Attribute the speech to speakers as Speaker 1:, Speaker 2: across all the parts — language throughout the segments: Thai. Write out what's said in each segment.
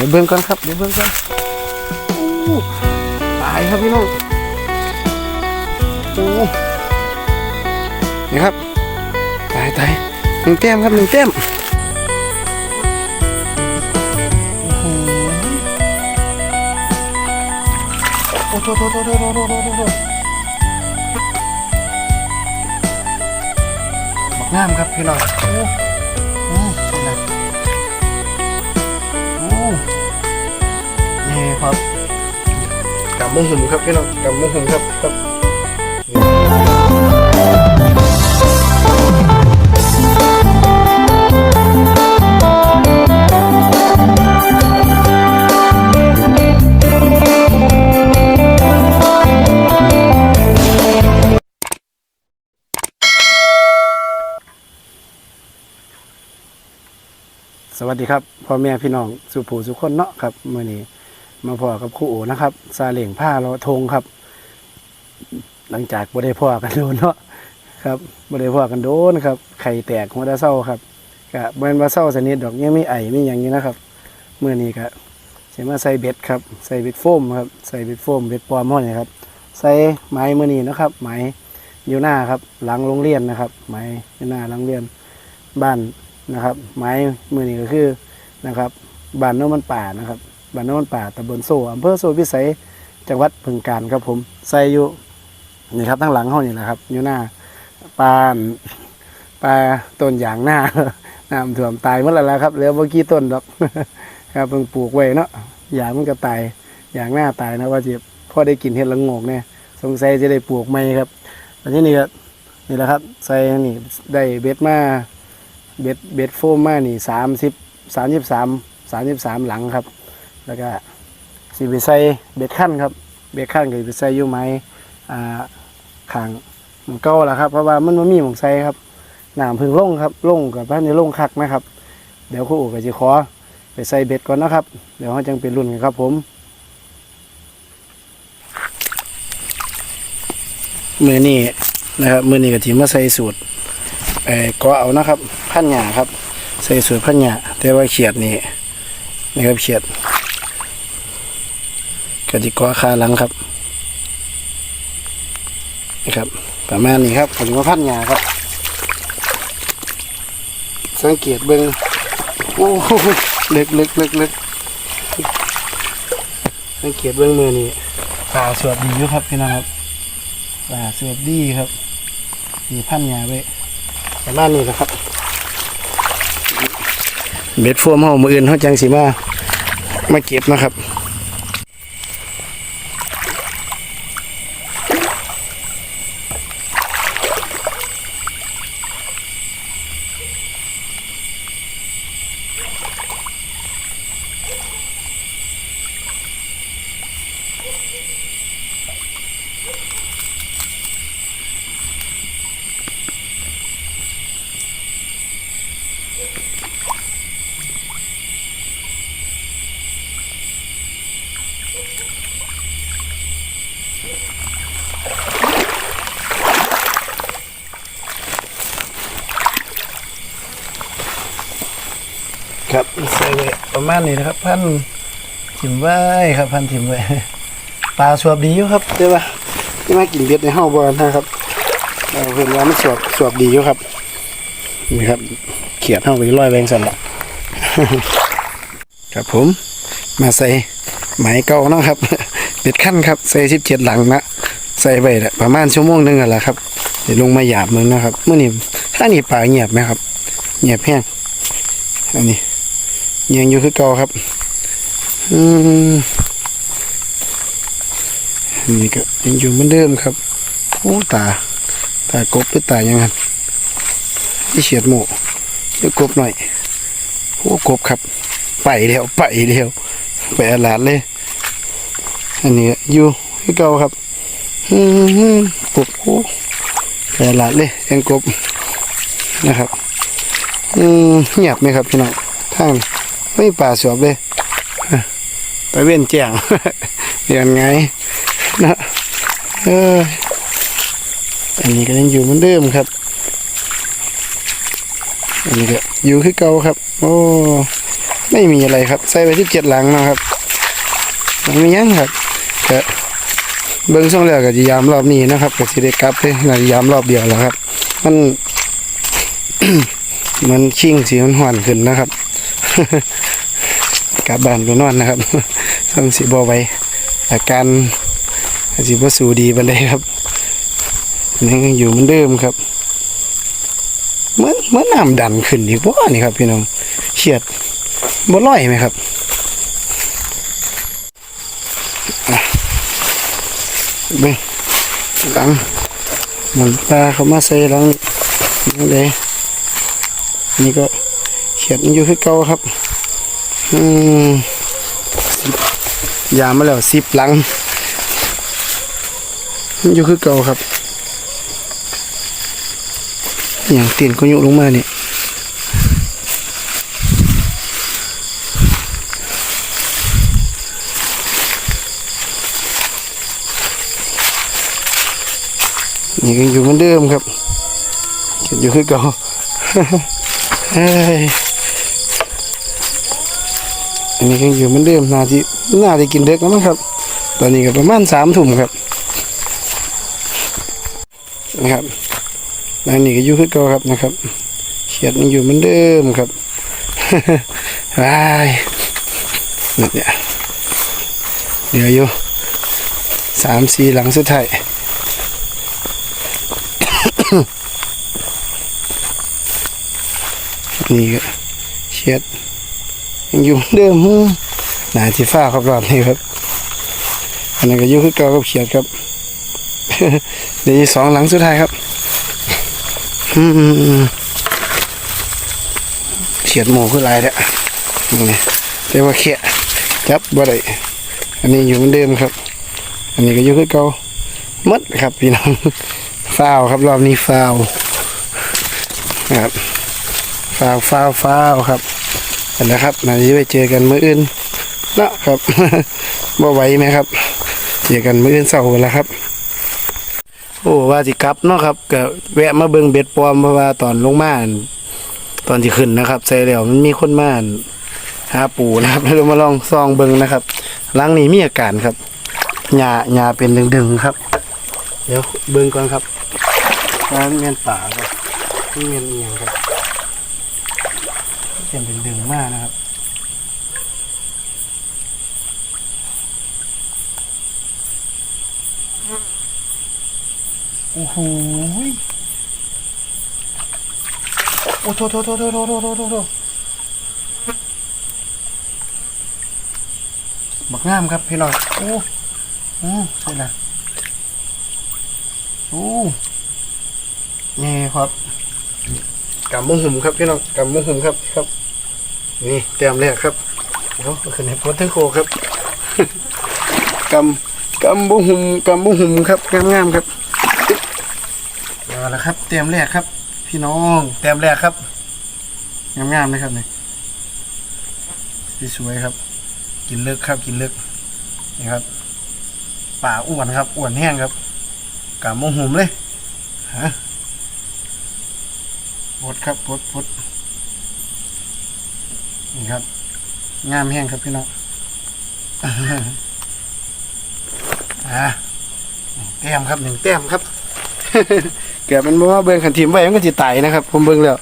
Speaker 1: ดี๋ยวเบื้งก่อนครับ เดี๋ยวเบื้งก่อนตายครับพี่น้องโอ้นี่ครับ ตายตายหนึ่งแต้มครับหนึ่งแต้มโอ้โหโอ้โหโอ้โหโอ้โหโอ้โหบักงามครับพี่น้อง นี่ครับกำมะหุ่มครับพี่น้องกำมะหุ่มครับครับสวัสดีครับพ่อแม่พี่น้องสุผูสุคนเนาะครับมื่อนี้ มาพ่อกับครูโอนะครับซาเล่งผ้าเราทงครับ หลังจากบ่ได้พ่อกันโดนเนาะครับบ่ได้พ่อกันโดนครับไข่แตกหัวตาเศร้าครับก็บ่แม่นว่าเศร้าสนิทดอกยังมีไอมีอย่างนี้นะครับเมื่อนี้ก็สิมาใส่เบ็ดครับใส่เบ็ดโฟมครับใส่เบ็ดโฟมเบ็ดปลอมเฮานี่ครับใส่ไม้มื้อนี้นะครับ ไม้อยู่หน้าครับ หลังโรงเรียนนะครับ ไม้อยู่หน้าหลังเรียนบ้านนะครับ ไม้มื้อนี้ก็คือนะครับบ้านโน้นมันป่านะครับ บ้านโนนป่าตำบลโซ่อำเภอโซ่พิสัยจังหวัดบึงกาฬครับผมใส่อยู่นี่ครับทั้งหลังห้องนี่แหละครับ อยู่หน้าปานปลาต้นยางหน้าน้ำท่วมตายหมดแล้วละครับเหลือเมื่อกี้ต้นดอกครับเพิ่งปลูกไว้เนาะยางมันก็ตายยางหน้าตายนะว่าจะพ่อได้กินเห็ดละงกเนี่ยสงสัยจะได้ปลูกใหม่ครับตอนนี้นี่ก็นี่แหละครับใส่นี่ได้เบ็ดมาเบ็ดเบ็ดโฟมมานี่สามสิบสามสิบสามสามสิบสามหลังครับ แล้วก็สีไปใส่เบ็ดขั้นครับ เบ็ดขั้นก็สิไปใส่อยู่ไม้อ่าขางหมองเก่าละครับเพราะว่ามันไม่มีหมองใส่ครับหน้ำเพึ่งล่งครับล่งกับบ้านในล่งคักนะครับ เดี๋ยวครูอูก็จะขอไปใส่เบ็ดก่อนนะครับ เดี๋ยวเขาจังเป็นรุ่นกันครับ ผมมือนี้นะครับมือนี้ก็ทีมาใส่สูตรเอ่อก็เอานะครับพันหยาครับ ใส่สูตรพันหยาแต่ว่าเขียดนี่นะครับเขียด กติกาคาหลังครับนะครับประมาณนี้ครับผมก็พันยาครับ สังเกตเบิ้งโอ้โหเล็กเล็กเล็กเล็กสังเกตเบิ้งมือนี่ปลาสวดดีอยู่ครับพี่น้องครับปลาสวดดีครับมีพันยาไว้ประมาณนี้นะครับเบ็ดฟัวมเฮามืออื่นเฮาจังสิมามาเก็บนะครับ ครับใส่ไว้ประมาณนี้นะครับ พันถิ่มไว้ครับ พันถิ่มไว้ปลาสวบดีอยู่ครับเดี๋ยวว่าที่มากินเบ็ดในห้องบ่อนะครับเอ่อเพื่อนว่ามันสวบสวบดีอยู่ครับนี่ครับ เขียดห้องไปร้อยแบงสันละครับผม มาใส่ไหมเก่าเนาะครับ เบ็ดขั้นครับใส่สิบเจ็ดหลังนะใส่ไปประมาณชั่วโมงหนึงนั่นแหละครับเดี๋ยวลงมาหยาบมึงนะครับเมื่อนี้ถ้านี่ปลาเงียบไหมครับเงียบแห้งอันนี้ยังอยู่คือเก่าครับอืมอันนี้ก็ยังอยู่เหมือนเดิมครับโอ้ตาตากบหรือตายังไงที่เฉียดหมูเดี๋ยวกบหน่อยโอ้กบครับ ไปเดียวไปเดียวไปอาลาดเลย อันนี้อยู่คือเก่าครับอืมกบโอ้ไปอาลาดเลยยังกบนะครับอืมเงียบไหมครับพี่น้องทางไม่มีป่าสวบเลยไปเว้นแจ้งเดี๋ยวไงนะเอออันนี้ก็ยังอยู่เหมือนเดิมครับ อันนี้ก็อยู่คือเก่าครับ โอ้ไม่มีอะไรครับ ใส่ไปที่เจ็ดหลังนะครับมันไม่ยั้งครับ ก็เบิ้งช่องแล้วก็จะยามรอบนี้นะครับก็สิได้กลับเลยน่าจะยามรอบเดียวแล้วครับ มันมันชิ่งสีมันหวานขึ้นนะครับ กลับบ้านไปนอนนะครับต้องสิบอไว้อาการอาจสิบ่สูดีบันไดครับยังอยู่เหมือนเดิมครับเหมือนเหมือนน้ำดันขึ้นอีกว่านี่ครับพี่น้องเฉียดบ่ลอยไหมครับอะ เบิ่งหลังมันปลาเขามาใส่หลังนี่เลยนี่ก็เฉียดมันอยู่คือเก่าครับ อืมยามาแล้วสิบหลังอยู่คือเก่าครับอย่างเตียนก็ยุลงมาเนี่ย นี่ก็อยู่เหมือนเดิมครับอยู่คือเก่าเฮ้ยอันนี้ก็อยู่เหมือนเดิมนาทีน่าจะกินเด็กแล้วมั้งครับ ตอนนี้ก็ประมาณสามทุ่มครับนะครับแล้วนี่ก็อยู่คือเก่าครับนะครับเขียดมันอยู่เหมือนเดิมครับว้ายนี่เนี่ยเหลืออยู่สามสี่หลังสุดท้าย นี่ก็เขียดยังอยู่เหมือนเดิมฮึหนาที่ฟ้าครับรอบนี้ครับอันนั้นก็ยู่คือเก่ากับเขียดครับเดี๋ยวอีสองหลังสุดท้ายครับเขียดหมูคือลายแล้วนี่แต่ว่าเขียจับบ่ได้อันนี้อยู่เหมือนเดิมครับ อันนี้ก็ยู่คือเก่าหมดครับพี่น้อง ฟาวครับรอบนี้ฟาวนะครับฟาวฟาวฟาวครับกันนะครับนาจะไปเจอกันมื้ออื่นนะครับบ่ไหวไหมครับเจอกันมื้ออื่นเสาร์แล้วครับ โอ้ว่าสิกลับเนาะครับก็แวะมาเบิ่งเบ็ดปลอมเพราะว่าตอนลงมานตอนที่ขึ้นนะครับใส่แล้วมันมีคนมานหาปูนะครับเรามาลองซองเบิ่งนะครับหลังนี้มีอาการครับหญ้าหญ้าเป็นดึงๆครับ เดี๋ยวเบิ่งก่อนครับว่าเมียนป่าครับเมียนเอียงครับเสียงเป็นดึงมากนะครับโอ้โหโอ้โถโถโถโถโถโถโถโถโถบักงามครับพี่น้องโอ้โอ้ใช่ละโอ้นี่ครับกำมงหุ่มครับพี่น้องกำมงหุ่มครับครับ นี่เตรียมแรกครับเดี๋ยวเอาขึ้นให้พ้นทั้งโคครับกำกำบุหุ่มกำบุหุ่มครับงามๆครับเอาละครับ เตรียมแรกครับ พี่น้องเตรียมแรกครับงามๆนะครับนี่สวยๆครับ กินเลิกครับกินเลิกนี่ครับป่าอ้วนครับอ้วนแห้งครับ กำบุหุ่มเลยฮะปดครับปดปดนี่ครับ งามแห้งครับพี่น้องอ่าแต้มครับหนึ่งแต้มครับ เกิดมันบ่ว่าเบิ่งขันทีมไว้มันก็สิตายนะครับ ผมเบิ่งแล้ว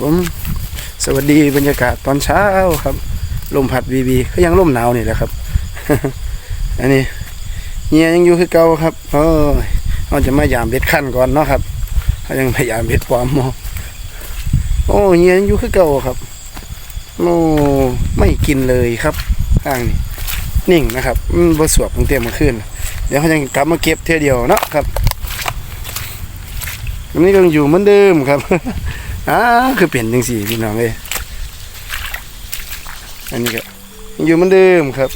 Speaker 1: ผมสวัสดีบรรยากาศตอนเช้าครับลมพัดวีบีก็ยังลมหนาวนี่แหละครับ อันนี้เฮียยังอยู่คือเก่าครับเออเราจะมายามเบ็ดขั้นก่อนเนาะครับเขายังพยายามเบ็ดปลอมมอโอ้เฮียยังอยู่คือเก่าครับโอ้ไม่กินเลยครับข้างนี้นิ่งนะครับอืมบ่สวบตั้งแต่เมื่อคืนเดี๋ยวเขายังกลับมาเก็บเท่เดียวเนาะครับอันนี้ก็ยังอยู่เหมือนเดิมครับ อ่าคือเปลี่ยนจังสี่พี่น้องเลยอันนี้ก็ยังอยู่เหมือนเดิมครับ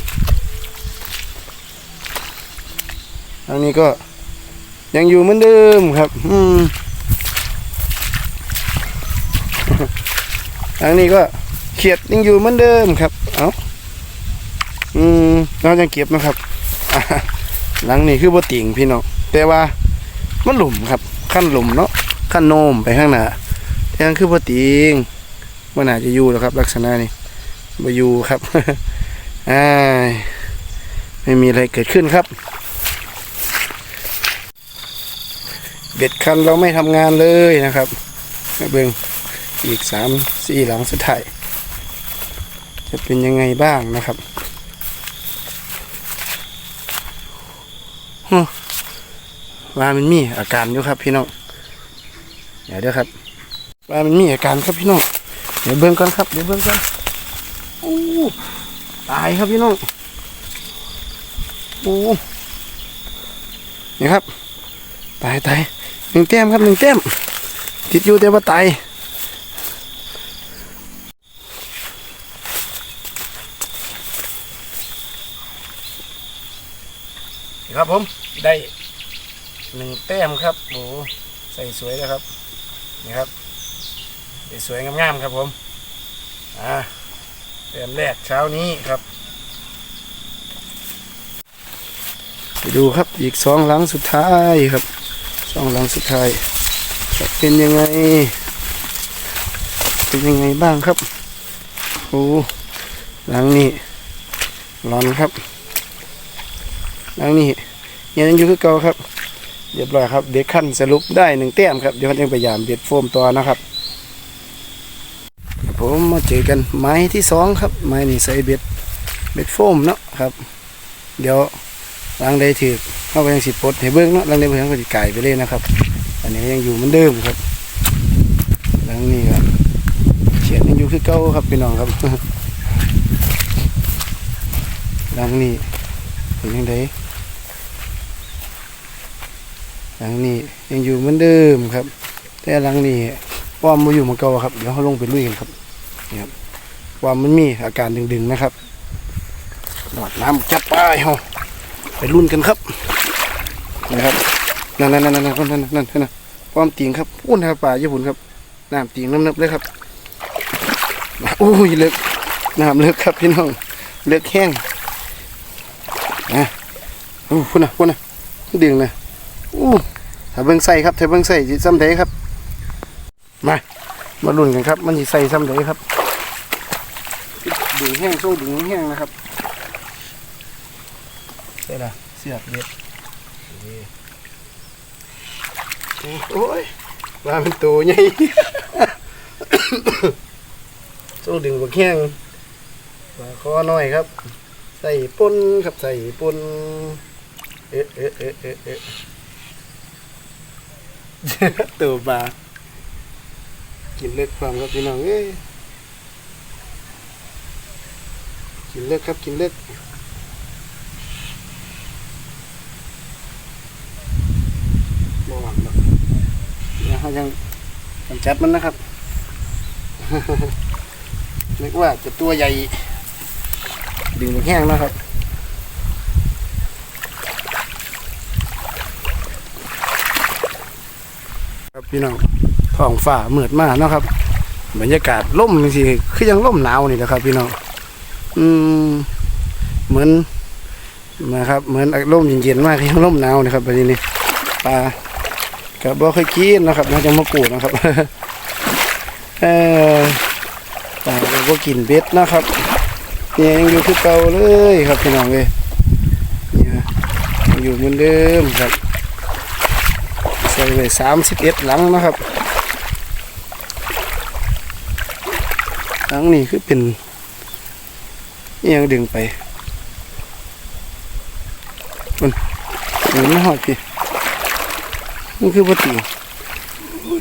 Speaker 1: อันนี้ก็ยังอยู่เหมือนเดิมครับ อืมอันนี้ก็เขียดยังอยู่เหมือนเดิมครับ เอาอืมเราจะเก็บนะครับอะหลังนี้คือบ่ติ่งพี่น้องแต่ว่ามันหลุมครับ ขั้นหลุมเนาะขั้นโนมไปข้างหน้า ยังคือบ่ติ่งมันอาจจะอยู่แล้วครับ ลักษณะนี้บ่อยู่ครับอ้าไม่มีอะไรเกิดขึ้นครับ เบ็ดคันเราไม่ทำงานเลยนะครับเบิ่งอีกสามสี่หลังสุดท้ายจะเป็นยังไงบ้างนะครับว่ามันมีอาการอยู่ครับพี่น้อง เดี๋ยวเดี๋ยวครับ ว่ามันมีอาการครับพี่น้องเดี๋ยวเบิ่งก่อนครับเดี๋ยวเบิ่งก่อนโอ้ตายครับพี่น้องโอ้นี่ครับ ตายตายหนึ่งแต้มครับหนึ่งแต้มติดอยู่แต่ว่าตายนะครับผมได้หนึ่งแต้มครับโอ้ใส่สวยแล้วครับนี่ครับ สวยงามๆครับผมอ่าแต้มแรกเช้านี้ครับ ไปดูครับอีกสองหลังสุดท้ายครับสองหลังสุดท้ายจะเป็นยังไง เป็นยังไงบ้างครับโอ้หลังนี้ร้อนครับหลังนี้ยังอยู่คือเก่าครับเรียบร้อยครับเด็กขั้นสรุปได้หนึ่งแต้มครับเดี๋ยวยังพยายามเบ็ดโฟมต่อนะครับ ผมมาเจอกันไม้ที่สองครับไม้นี่ใส่เบ็ดเบ็ดโฟมเนาะครับ เดี๋ยวลังใดถือเข้าไปยังสิปดให้เบิ้งเนาะลังใดเบิ้งก็สิไก่ไปเลยนะครับ อันนี้ยังอยู่เหมือนเดิมครับลังนี้ครับเขียนยังอยู่คือเก่าครับพี่น้องครับลังนี้เป็นยังไงลังนี้ยังอยู่เหมือนเดิมครับ แต่ลังนี้ว่ามันอยู่เหมือนเก่าครับเดี๋ยวเขาลงไปลุยกันครับ นะครับว่ามันมีอาการดึงๆนะครับหลดน้ำจับไปเฮาไปรุ่นกันครับนะครับนั่นนั่นนั่นนั่นนั่นนั่นนั่นความติงครับอุ้นครับป่าญี่ปุ่นครับน้ำติงน้ำนับเลยครับโอ้ยเลือกน้ำเลือกครับพี่น้องเลือกแห้งนะโอ้พุ่นนะพุ่นนะดึงนะอู้ถ้าเบิ้งใส่ครับถ้าเบิ้งใส่ซ้ำเดครับมามาลุ้นกันครับ มันจะใส่ซ้ำเดครับ ดึงแห้งโซ่ดึงแห้งนะครับใช่ละเสือกเด็ดโอ้ยว่าเป็นตัวใหญ่ต้องดึงบวกแข้งว่าคอน้อยครับ ใส่ปนครับใส่ปนเอ๊ะเอ๊ะเอ๊ะเอ๊ะเอ๊ะตัวปลากินเล็กความครับพี่น้องเอ้ย กินเล็กครับกินเล็กบ่หวังหรอกเดี๋ยวเรายังกำจัดมันนะครับนึกว่าจะตัวใหญ่ดึงแห้งนะครับครับพี่น้องท้องฟ้ามืดมากนาะครับบรรยากาศล่มสิคือยังล่มหนาวนี่แหละครับพี่น้อง อืม เหมือนนะครับ เหมือนล่มเย็นๆมากยังล่มหนาวนะครับแบบนี้ปลากับบ่เคยกินนะครับน่าจะมาปูดนะครับ เออตาก็บ่กินเบ็ดนะครับเนี่ยยังอยู่คือเก่าเลยครับพี่น้องเลยเนี่ยอยู่เหมือนเดิมครับใส่ไปสามสิบเอ็ดหลังนะครับหลังนี้คือเป็น เอียงดึงไปมันมันไม่หอดพี่มันคือปกติ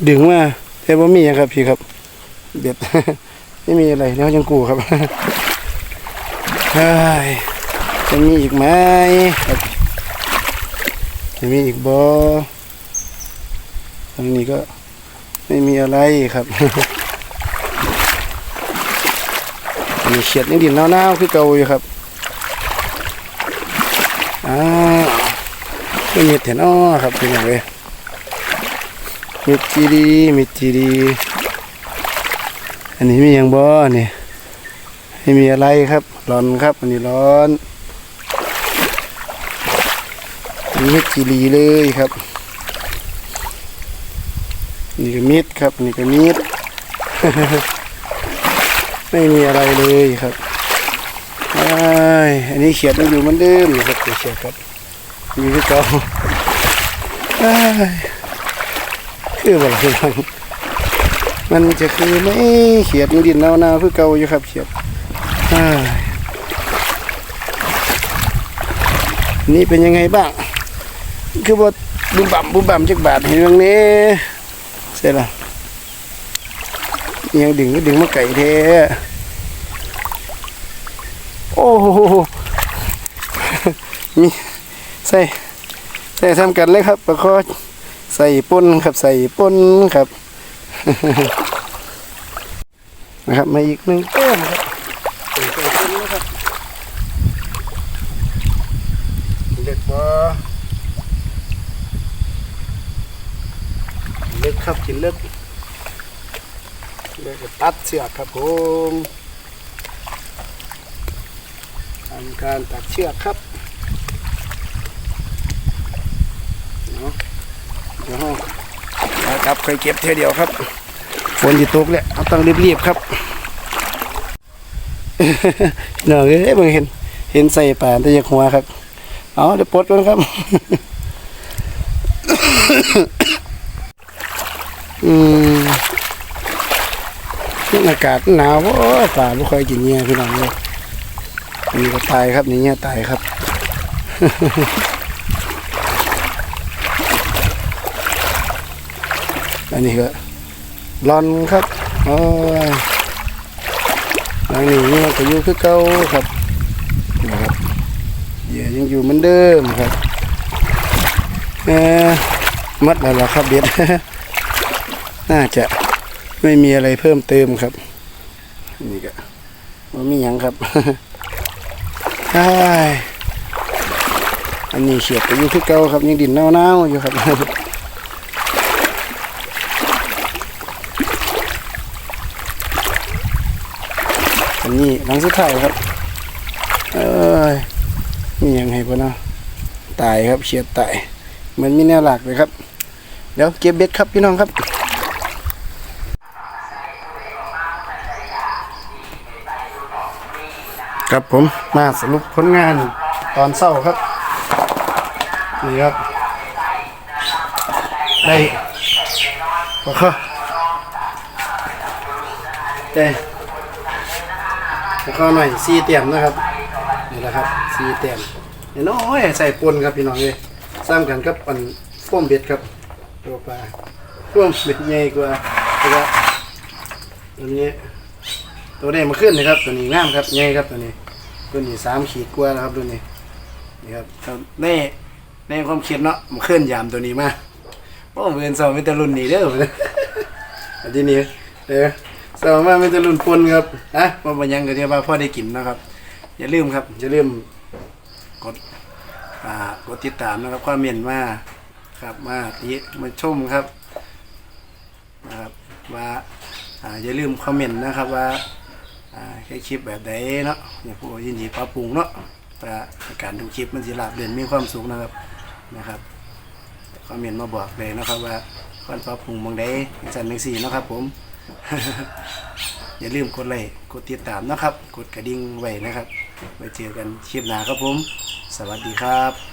Speaker 1: ดึงมาแต่ว่ามีหยังครับพี่ครับ เบ็ดไม่มีอะไรแล้วยังกูครับเฮ้ยจะมีอีกไหมจะมีอีกบ่ทางนี้ก็ไม่มีอะไรครับ มีเขียดนิดดินเน่าๆคือเก่าอยู่ครับอ้าไม่มีเห็นอ้อครับเป็นอย่างไรมิดจีดีมิดจีดี อันนี้มีอย่างบ่เนี่ไม่มีอะไรครับ ร้อนครับ อันนี้ร้อนมีเห็ดจีรีเลยครับ นี่ก็มีดครับ นี่ก็มีด ไม่มีอะไรเลยครับอ้ายอันนี้เขียดมันอยู่มันเดิมนะครับเขียดครับมีที่เก่าอ้คือบ่ล่ะพี่น้องมันจะคือไม่เขียดยังดินเน่าๆคือเก่าอยู่ครับเขียดอ้นี่เป็นยังไงบ้าง คือว่าบุมบั่มบุมบั่มจักบาทเห็นตรงนี้เสร็จและ ยังดึงก็ดึงมาไก่เทโอ้โหมีใส่ใส่ทำกันเลยครับประคอใส่ป่นครับใส่ป่นครับ นะครับมาอีกหนึ่งต้นครับใส่ใส่ป่นะครับเด็กบ่เล็กครับกินเล็ก เล็กก็ตัดเสือกครับผมทำการตัดเชือกครับเนาะเดี๋ยวเราเอาครับเคยเก็บเท่เดียวครับฝนที่ตกเนี่ยเอาต้องรีบๆครับเนาะเอ้ยมึงเห็น เห็นใส่ป่านแต่ยากหัวครับ เอาเดี๋ยวปลดก่อนครับ อืม อากาศหนาวโอ้ป่าไม่ค่อยกินเงี้ยพี่น้องเลยนี่ก็ตายครับนี่เงี้ยตายครับอันนี้ก็รอนครับโอ้ยหลังนี้เนี่มันก็อยู่คือเก่าครับนะครับเหยื่อยังอยู่เหมือนเดิมครับเออมัดแล้วครับเบ็ดน่าจะ ไม่มีอะไรเพิ่มเติมครับ นี่ก็มันมีหยังครับอ้ายอันนี้เขียดก็อยู่คือเก่าครับยังดินเน่าๆอยู่ครับอันนี้หลังสุดท้ายครับ เอ้ยมีหยังให้ปะเนาะตายครับเฉียดตายเหมือนมีแนวหลักเลยครับ เดี๋ยวเก็บเบ็ดครับพี่น้องครับ ครับผมมาสรุปผลงานตอนเศร้าครับ นี่ครับ ได้โอ้โหได้แล้วก็หน่อยซีเตียมนะครับ นี่แหละครับซีเตียมนี่น้อยใส่ปนครับพี่น้องเลยสร้างกันกับอันฟ้มเบ็ดครับตัวปลาฟ้มเบ็ดใหญ่กว่าตัวละตัวนี้ ตัวนี้มาขึ้นนะครับ ตัวนี้งามครับใหญ่ครับตัวนี้ตัวนี้สามขีดกว่าแล้วครับตัวนี้นี่ครับครับในในความคิดเนาะมาขึ้นยามตัวนี้มาโอ้เวียนสองเป็นตะลุนนี่เด้ออันที่นี้เออสองมาเป็นตะลุนปนครับอะมาบันยังก็จะว่าพ่อได้กินนะครับ อย่าลืมครับอย่าลืมกดอ่ากดติดตามนะครับความเมียนมาครับมาติมาชมครับนะครับว่าอ่าอย่าลืมคอมเมนต์นะครับว่า แค่คลิปแบบใดเนาะอย่าพูดยินดีปรับปรุงเนาะว่การดูคลิปมันสิราบเรียนมีความสุขนะครับนะครับคอมเมนต์มาบอกเลยนะครับว่าควรปรับปรุงบางใดจันหนึ่งสี่นะครับ ผม อย่าลืมกดไลค์กดติดตามนะครับ กดกระดิ่งไว้นะครับไว้เจอกันคลิปหน้าครับผม สวัสดีครับ